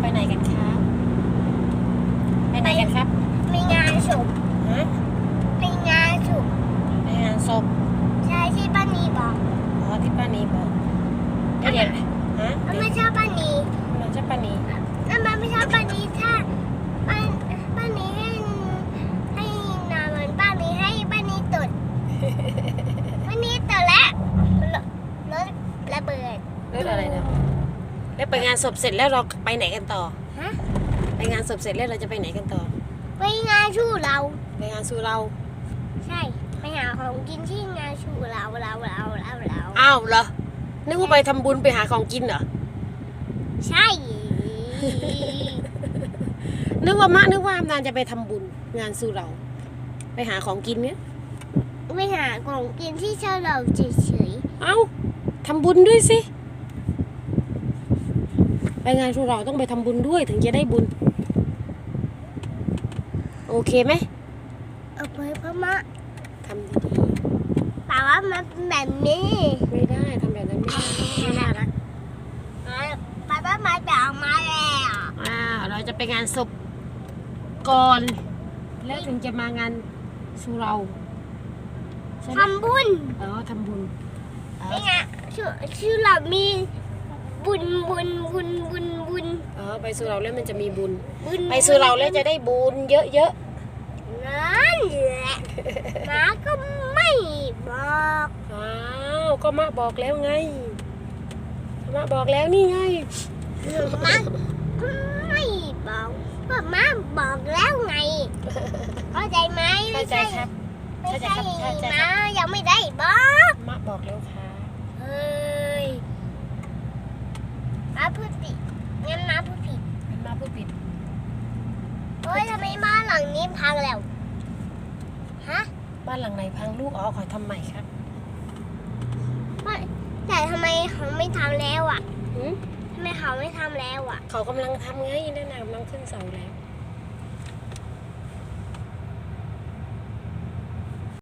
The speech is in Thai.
ไปไหนกันครับไปไหนกันครับมีงานศพฮะมีงานศพไปงานศพใช่ที่ป้านีบอกอ๋อที่ป้านีบอกเดี๋ยวเดี๋ยวฮะมันไม่ชอบป้านีมันจะป้านีแล้วมันไม่ชอบป้านีถ้าป้าป้านีให้ให้นอนเหมือนป้านีให้ป้านีตดป้านีตดแล้วรถระเบิดเรื่องอะไรนะ แล้วไปงานศพเสร็จแล้วเราไปไหนกันต่อ ฮะไปงานศพเสร็จแล้วเราจะไปไหนกันต่อ ไปงานชูเรา ไปงานสู่เรา ใช่ ไปหาของกินที่งานชูเราเราเราเราเราอ้าวเหรอ นึกว่าไปทำบุญไปหาของกินเหรอ ใช่ นึกว่ามะนึกว่าอำนานจะไปทำบุญงานสู่เรา ไปหาของกินเนี่ย ไปหาของกินที่เชาเราเฉยเอ้าทำบุญด้วยสิ ไปงานสู่เราต้องไปทำบุญด้วยถึงจะได้บุญ โอเคไหมๆเอาไปพม่าทำดีแต่ว่ามันเป็นแบบนี้ๆไม่ได้ทำแบบนั้นไม่ได้ไม่น่ารักป้าป้ามาจากมาแล้วอ้าวเราจะไปงานศพก่อน แล้วถึงจะมางานสู่เราใช่ไหมทำบุญเออทำบุญเออนี่ไงชื่อชื่อเรามี บุญบุญบุญบุญบุญเออไปสู่เราแล้วมันจะมีบุญ บุญไปสู่เราแล้วจะได้บุญเยอะนั่นแหละมาก็ไม่บอกๆอ้าวก็มาบอกแล้วไงมาบอกแล้วนี่ไงมาก็ไม่บอกว่ามาบอกแล้วไง เข้าใจไหมเข้าใจครับไม่เข้าใจใช่ครับเข้าใจคมารับยังไม่ได้บอกมาบอกแล้วค่ะเฮ้ย มาพูดผิดงั้นมาพูดผิดมาพูดผิดเฮ้ยทำไมบ้านหลังนี้พังแล้ว ฮะบ้านหลังไหนพังลูกอ๋อขอทำใหม่ครับไม่แต่ทำไมเขาไม่ทำแล้วอะหืมทำไมเขาไม่ทำแล้วอะ เขากำลังทำไงนั่นน่ะกำลังขึ้นเสาแล้วฮ